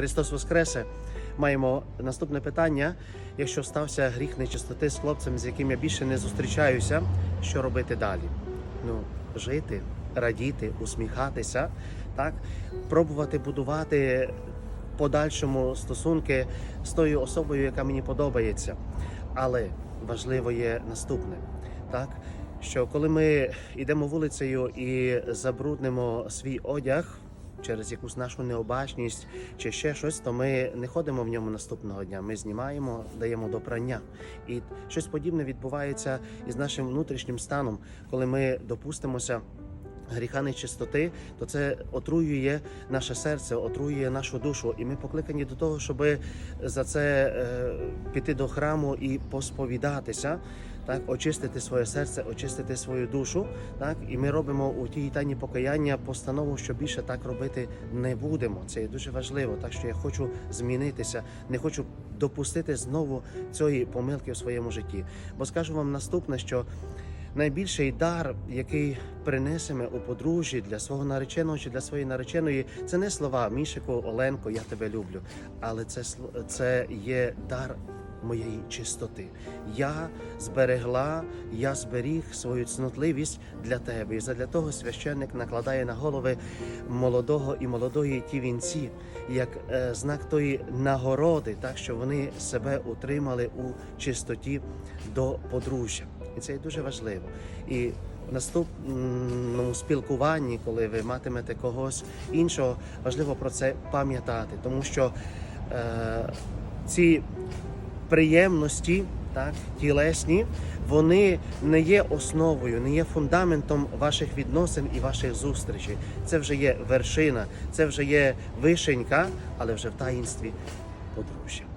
Христос Воскресе! Маємо наступне питання. Якщо стався гріх нечистоти з хлопцем, з яким я більше не зустрічаюся, що робити далі? Ну, жити, радіти, усміхатися, так? пробувати будувати подальшому стосунки з тою особою, яка мені подобається. Але важливо є наступне, так? що коли ми йдемо вулицею і забруднимо свій одяг через якусь нашу необачність чи ще щось, то ми не ходимо в ньому наступного дня. Ми знімаємо, даємо до прання. І щось подібне відбувається із нашим внутрішнім станом, коли ми допустимося. Гріха нечистоти, то це отруює наше серце, отруює нашу душу, і ми покликані до того, щоб за це е, піти до храму і посповідатися, так очистити своє серце, очистити свою душу. Так і ми робимо у тій тайні покаяння постанову, що більше так робити не будемо. Це є дуже важливо. Так що я хочу змінитися, не хочу допустити знову цієї помилки в своєму житті. Бо скажу вам наступне, що найбільший дар, який принесемо у подружжі для свого нареченого чи для своєї нареченої, це не слова Мішику, Оленко, я тебе люблю, але це це є дар. Моєї чистоти я зберегла, я зберіг свою цнотливість для тебе. І задля того священник накладає на голови молодого і молодої ті вінці, як е, знак тої нагороди, так що вони себе утримали у чистоті до подружжя. І це є дуже важливо. І наступному спілкуванні, коли ви матимете когось іншого, важливо про це пам'ятати, тому що е, ці приємності, так, тілесні, вони не є основою, не є фундаментом ваших відносин і ваших зустрічей. Це вже є вершина, це вже є вишенька, але вже в таїнстві подружжя.